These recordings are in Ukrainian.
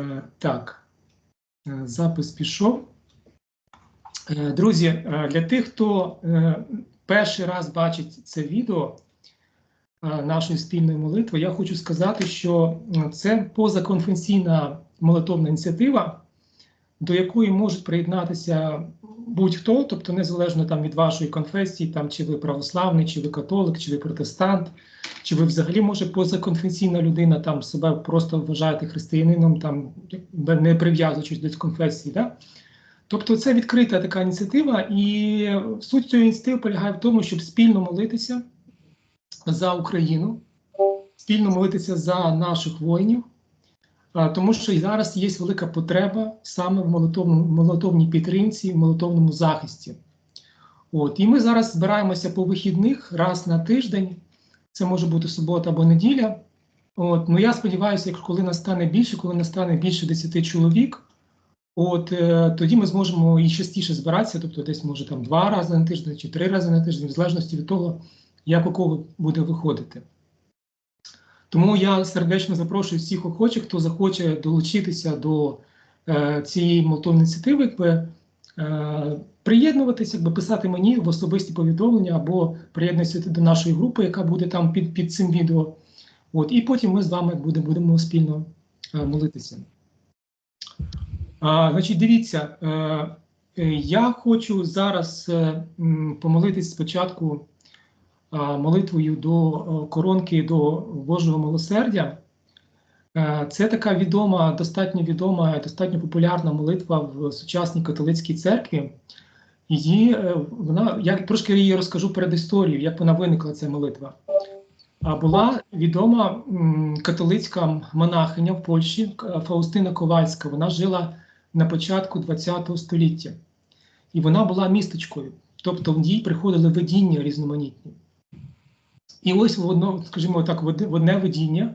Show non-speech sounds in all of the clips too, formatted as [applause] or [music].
Е, Так, Е, запис пішов. Е, Друзі, для тих, хто перший раз бачить це відео нашої спільної молитви, я хочу сказати, що це позаконфесійна молитовна ініціатива, до якої можуть приєднатися будь-хто, тобто незалежно там від вашої конфесії, там чи ви православний, чи ви католик, чи ви протестант, чи ви взагалі може позаконфесійна людина там себе просто вважаєте християнином, там не прив'язуючись до конфесії. Да? Тобто це відкрита така ініціатива, і суть цієї ініціативи полягає в тому, щоб спільно молитися за Україну, спільно молитися за наших воїнів, тому що і зараз є велика потреба саме в молитовному, молитовній підтримці, в молитовному захисті. От, і ми зараз збираємося по вихідних раз на тиждень. Це може бути субота або неділя. От, ну я сподіваюся, якщо коли нас стане більше, коли нас стане більше 10 чоловік, от е, тоді ми зможемо і частіше збиратися, тобто десь може там два рази на тиждень чи три рази на тиждень, в залежності від того, як у кого буде виходити. Тому я сердечно запрошую всіх охочих, хто захоче долучитися до е, цієї молотовної ініціативи, якби, е, приєднуватися, якби писати мені в особисті повідомлення або приєднуватися до нашої групи, яка буде там під, під цим відео. От, і потім ми з вами будемо, будемо спільно е, молитися. А, значить, дивіться, е, е, я хочу зараз е, помолитись спочатку молитвою до е, коронки до Божого милосердя. Е, Це така відома, достатньо відома, достатньо популярна молитва в сучасній католицькій церкві. Її е, вона я трошки її розкажу перед історією, як вона виникла ця молитва. А була відома католицька монахиня в Польщі Фаустина Ковальська. Вона жила на початку ХХ століття, і вона була містечкою, тобто в ній приходили видіння різноманітні. І ось в скажімо так, в одне- видіння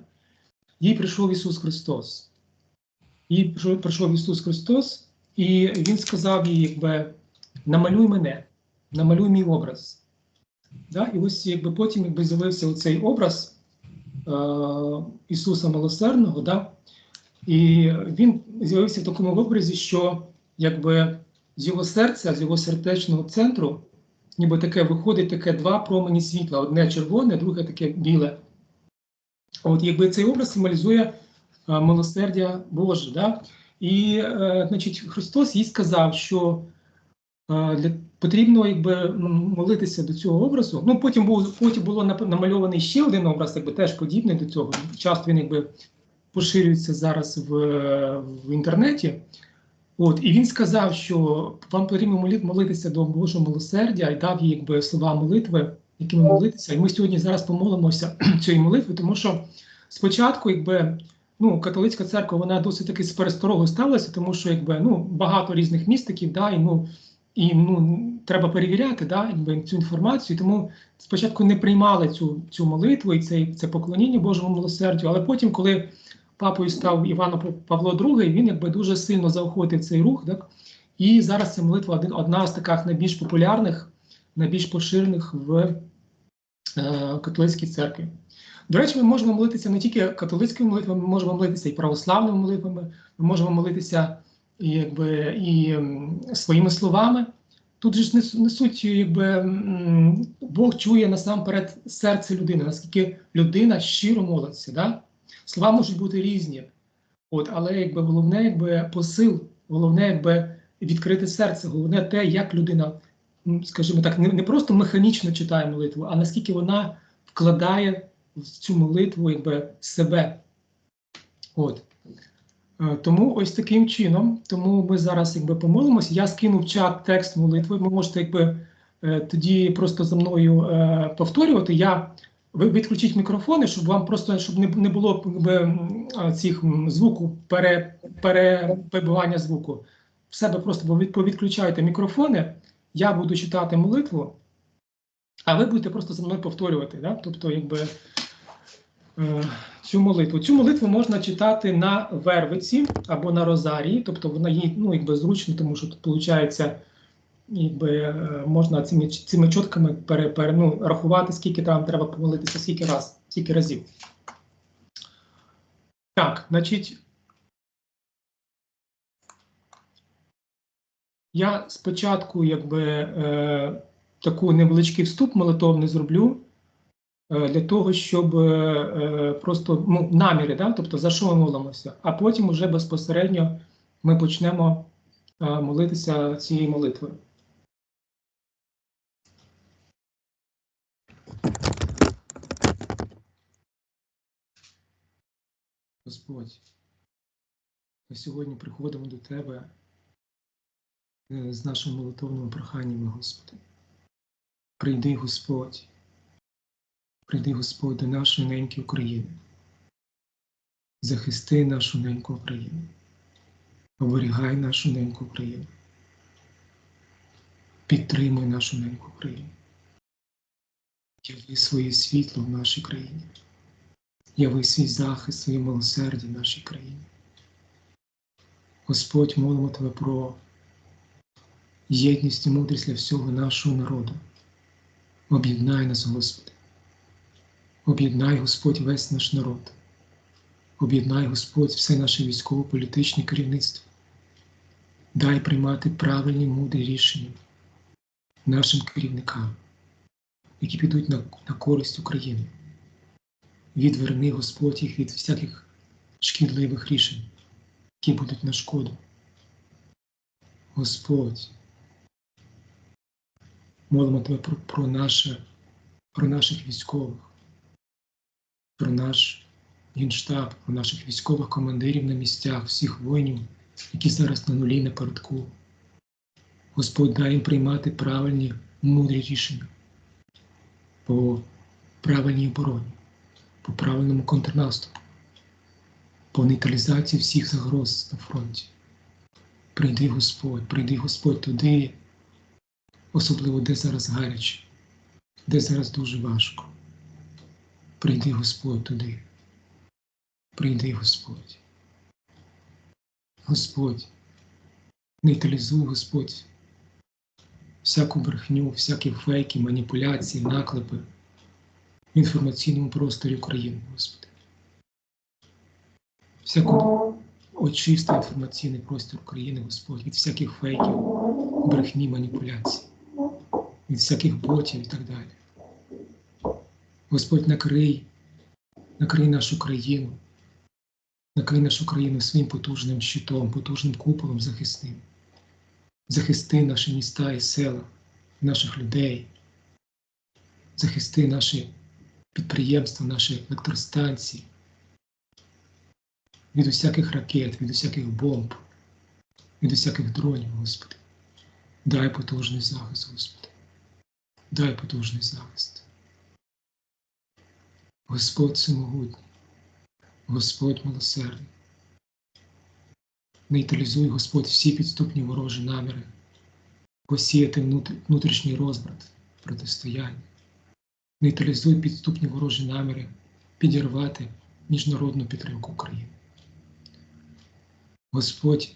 їй прийшов Ісус Христос. Їй прийшов, прийшов Ісус Христос, і Він сказав їй, якби, намалюй мене, намалюй мій образ. Да? І ось якби потім якби з'явився оцей образ е, Ісуса Милосердного, да? і він з'явився в такому образі, що якби з його серця, з його сердечного центру, ніби таке виходить таке два промені світла: одне червоне, друге таке біле. От якби цей образ символізує е, милосердя Боже. Да? І е, значить, Христос їй сказав, що е, для, потрібно якби, молитися до цього образу. Ну, потім, був, потім було намальований ще один образ, якби теж подібний до цього. Часто він якби поширюється зараз в, в інтернеті. От, і він сказав, що вам потрібно молі- молитися до Божого милосердя і дав їй якби слова молитви, якими молитися. І ми сьогодні зараз помолимося [clears throat] цієї молитви, тому що спочатку, якби ну, католицька церква вона досить таки з пересторогою ставилася, тому що якби ну багато різних містиків, да, і ну і ну треба перевіряти, да, якби цю інформацію. Тому спочатку не приймали цю цю молитву і це, це поклоніння Божому милосердю, але потім, коли папою став Івано Павло II, він якби дуже сильно заохотив цей рух. Так? І зараз ця молитва одна з таких найбільш популярних, найбільш поширених в е, католицькій церкві. До речі, ми можемо молитися не тільки католицькими молитвами, ми можемо молитися і православними молитвами, ми можемо молитися і, якби, і своїми словами. Тут же ж не, не суть, якби Бог чує насамперед серце людини, наскільки людина щиро молиться. Да? Слова можуть бути різні, от, але якби головне, якби посил, головне, якби відкрите серце, головне те, як людина, скажімо так, не, не просто механічно читає молитву, а наскільки вона вкладає в цю молитву якби себе. От. Е, Тому ось таким чином, тому ми зараз якби помолимося. Я скинув чат текст молитви. Ви можете якби е, тоді просто за мною е, повторювати. Я ви відключіть мікрофони, щоб вам просто щоб не, не було цих звуку пере, перебивання звуку. В себе просто повідключайте мікрофони. Я буду читати молитву, а ви будете просто за мною повторювати. Да? Тобто, якби е, цю молитву. Цю молитву можна читати на вервиці або на розарії, тобто вона є ну, якби зручно, тому що тут виходить, Якби е, можна цими цими чотками пере, пере, ну, рахувати, скільки там треба помилитися, скільки раз, скільки разів. Так, значить. Я спочатку якби е, таку невеличкий вступ молитовний зроблю е, для того, щоб е, е, просто ну, наміри, да? тобто за що ми молимося, а потім уже безпосередньо ми почнемо е, молитися цією молитвою. Господь, ми сьогодні приходимо до Тебе е, з нашими молитовними проханнями, Господи. Прийди, Господь, прийди, Господь, до нашої неньки України. Захисти нашу неньку Україну. Оберігай нашу неньку Україну. Підтримуй нашу неньку Україну. Яви своє світло в нашій країні. Яви свій захист, своє милосердя в нашій країні. Господь, молимо Тебе про єдність і мудрість для всього нашого народу. Об'єднай нас, Господи. Об'єднай, Господь, весь наш народ. Об'єднай, Господь, все наше військово-політичне керівництво. Дай приймати правильні мудрі рішення нашим керівникам, які підуть на, на користь України. Відверни, Господь, їх від всяких шкідливих рішень, які будуть на шкоду. Господь, молимо Тебе про, про, наше, про наших військових, про наш генштаб, про наших військових командирів на місцях, всіх воїнів, які зараз на нулі напередку. Господь дай їм приймати правильні, мудрі рішення по правильній обороні, по правильному контрнаступу, по нейтралізації всіх загроз на фронті. Прийди Господь, прийди Господь туди, особливо де зараз гаряче, де зараз дуже важко. Прийди Господь туди. Прийди Господь. Господь, нейтралізуй Господь всяку брехню, всякі фейки, маніпуляції, наклепи інформаційному просторі України, Господи. Всяку очисти інформаційний простір України, Господь, від всяких фейків, брехні, маніпуляцій, від всяких ботів і так далі. Господь, накрий, накрий нашу країну, накрий нашу країну своїм потужним щитом, потужним куполом захисним. Захисти наші міста і села, наших людей, захисти наші підприємства, наші електростанції від усяких ракет, від усяких бомб, від усяких дронів, Господи. Дай потужний захист, Господи. Дай потужний захист. Господь всемогутній, Господь милосердний. Нейтралізуй, Господь, всі підступні ворожі наміри, посіяти внутрішній розбрат, протистояння. Нейтралізуй підступні ворожі наміри, підірвати міжнародну підтримку України. Господь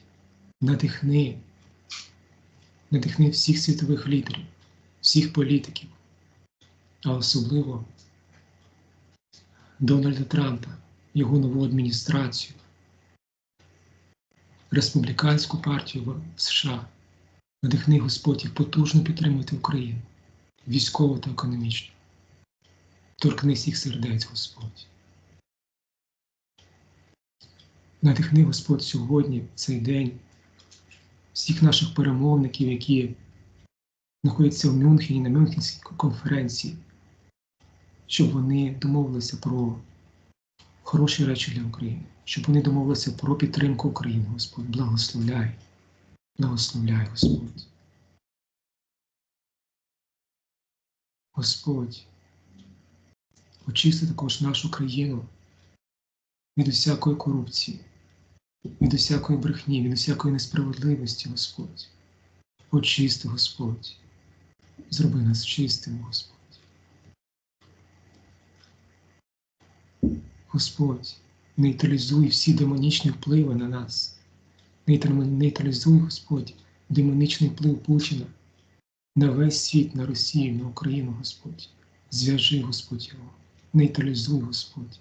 надихни, надихни всіх світових лідерів, всіх політиків, а особливо Дональда Трампа, його нову адміністрацію, республіканську партію в США. Надихни Господь їх потужно підтримувати Україну, військово та економічно. Торкнись їх сердець, Господь. Надихни Господь сьогодні, цей день, всіх наших перемовників, які знаходяться в Мюнхені на Мюнхенській конференції, щоб вони домовилися про хороші речі для України, щоб вони домовилися про підтримку України, Господь. Благословляй, благословляй, Господь. Господь, очисти також нашу країну від усякої корупції, від усякої брехні, від усякої несправедливості, Господь. Очисти, Господь, зроби нас чистими, Господь. Господь, нейтралізуй всі демонічні впливи на нас. Нейтралізуй, Господь, демонічний вплив Путіна на весь світ, на Росію, на Україну, Господь. Зв'яжи, Господь його, нейтралізуй, Господь.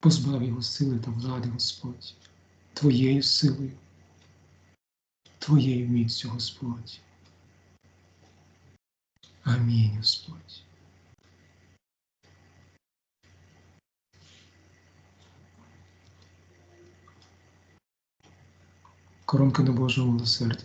Позбав його сили та влади, Господь, Твоєю силою, Твоєю міцю, Господь. Амінь, Господь. Коронка до Божого милосердя.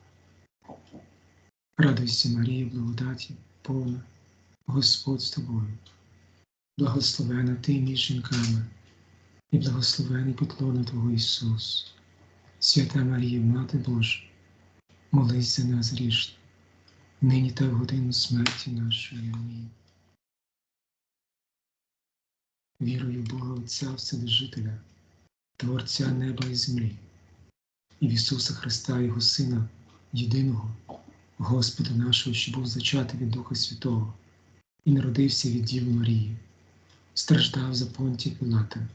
Радуйся, Марія, благодаті, повна, Господь з тобою, благословена ти між жінками, і благословений підлона Твого Ісус, свята Марія, Мати Божа, молись за нас грішно, нині та в годину смерті нашої. Амінь. Вірую Бога Отця Вседержителя, Творця неба і землі, і в Ісуса Христа, Його Сина, єдиного. Господа нашого, що був зачатий від Духа Святого, і народився від Діви Марії, страждав за понтія Пилата,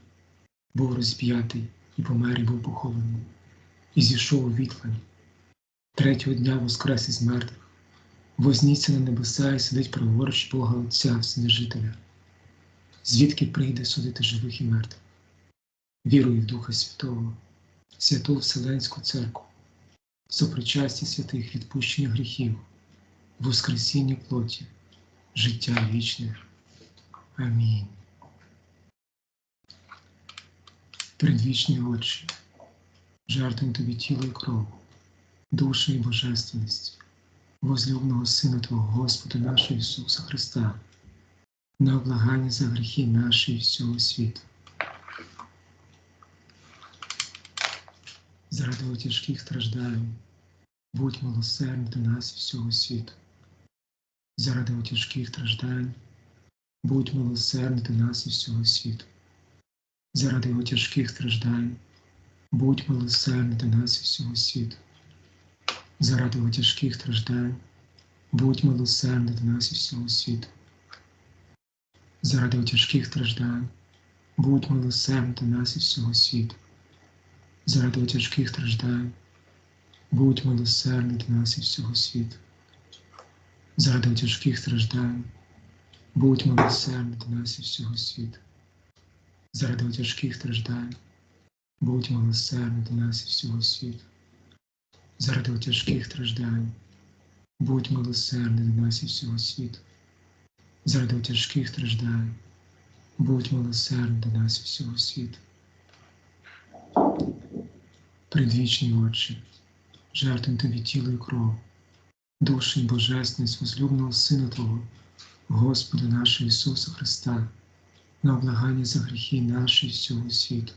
був розп'ятий і помер, і був похований, і зійшов у відлань. Третього дня воскрес із мертвих, возніться на небеса і сидить праворуч Бога Отця Вседержителя, звідки прийде судити живих і мертвих. Вірую в Духа Святого, святу Вселенську Церкву сопричасті святих відпущення гріхів, воскресіння плоті, життя вічне. Амінь. Передвічні очі, жертвуємо тобі тіло і кров, душу і божественність, возлюбного Сина Твого Господа нашого Ісуса Христа, на облагання за гріхи наші і всього світу. Заради тяжких страждань, будь милосердний до нас і всього світу. Заради тяжких страждань, будь милосердний до нас і всього світу. Заради тяжких страждань, будь милосердний до нас і всього світу. Заради тяжких страждань, будь милосердний до нас і всього світу. Заради тяжких страждань, будь милосердний до нас і всього світу заради тяжких страждань, будь милосердний до нас і всього світу. Заради тяжких страждань, будь милосердний до нас і всього світу. Заради тяжких страждань, будь милосердний до нас і всього світу. Заради тяжких страждань, будь милосердний до нас і всього світу. Заради тяжких страждань, будь милосердний до нас і всього світу предвічні очі, жертвуємо тобі тіло і кров, душі і божественність возлюбного Сина Твого, Господа нашого Ісуса Христа, на облагання за гріхи наші всього світу.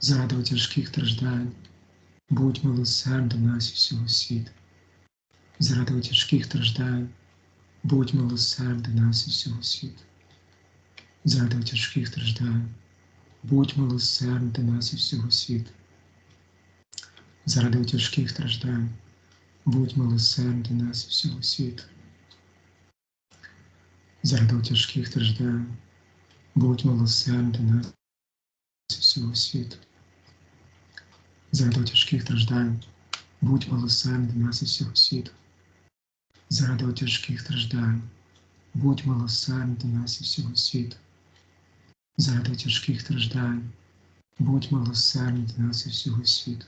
Заради тяжких страждань, будь милосерд до нас і всього світу. Заради тяжких страждань, будь милосерд до нас і всього світу. Заради тяжких страждань будь милосердний до нас і всього світу. Заради тяжких страждань, будь милосердний до нас і всього світу. Заради тяжких страждань, будь милосердний до нас і всього світу. Заради тяжких страждань, будь милосердний до нас і всього світу. Заради тяжких страждань, будь милосердний до нас і всього світу заради тяжких страждань, будь милосердний до нас і всього світу.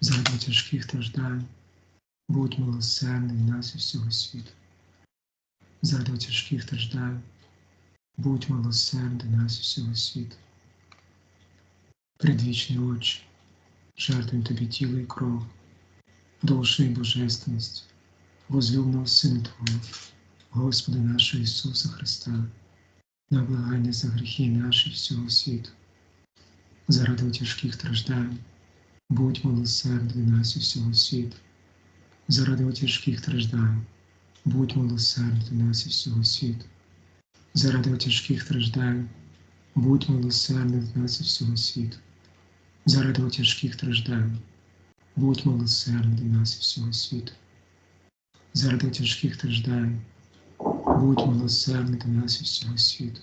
Заради тяжких страждань, будь милосердний до нас і всього світу. Заради тяжких страждань, будь милосердний до нас і всього світу. Предвічні очі, жертвуємо тобі тіло і кров, душу і божественність, возлюбного Сина Твого, Господа нашого Ісуса Христа на благання за гріхи наші всього світу, заради тяжких страждань, будь милосердний нас і всього світу, заради тяжких страждань, будь милосердний нас і всього світу, заради тяжких страждань, будь милосердний нас і всього світу. Заради тяжких страждань, будь милосердний нас і всього світу. Заради тяжких страждань, будь милосердний до нас і всього світу.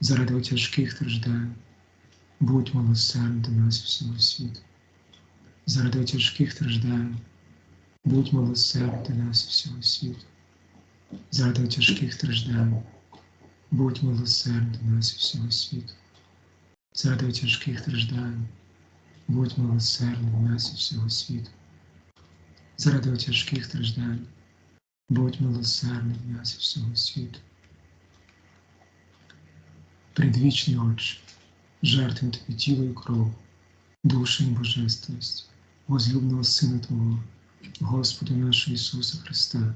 Заради тяжких страждань, будь милосердний до нас і всього світу. Заради тяжких страждань, будь милосердний до нас і всього світу. Заради тяжких страждань, будь милосердний до нас і всього світу. Заради тяжких страждань, будь милосердний до нас і всього світу. Заради тяжких страждань, будь милосердний і всього світу. Предвічний Отче, жертвим Тобі тіло і кров, душу і божественність, возлюбного Сина Твого, Господа нашого Ісуса Христа,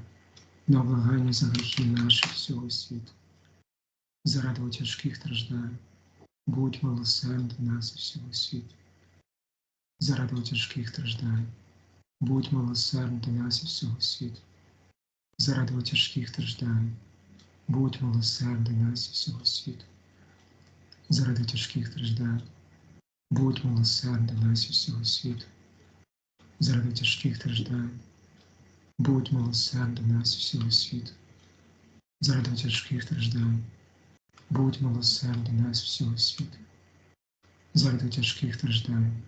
на облагання за гріхи наші всього світу. Заради тяжких страждань, будь милосердний до нас всього світу. Заради тяжких страждань, будь милосердний до нас всього світу. Заради тяжких страждань, будь милосердний нас і всього світу. Заради тяжких страждань, будь милосердний нас всього світу. Заради тяжких страждань, будь милосердний нас всього світу. Заради тяжких страждань, будь милосердний нас всього світу. Заради тяжких страждань,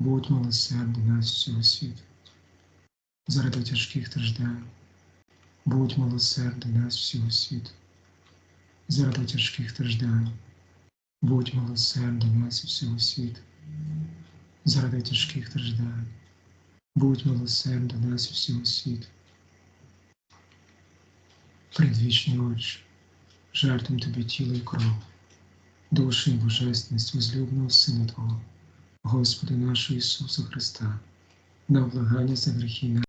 будь милосердний нас всього світу. Заради тяжких страждань, будь милосердний нас всього світу. Заради тяжких страждань, будь милосердний нас всього світу. Заради тяжких страждань, будь милосердний нас всього світу. Предвічний Отче, жертвам Тобі тіло і кров, душі і божественність возлюбного Сина Твого, Господа нашого Ісуса Христа, на облагання за гріхи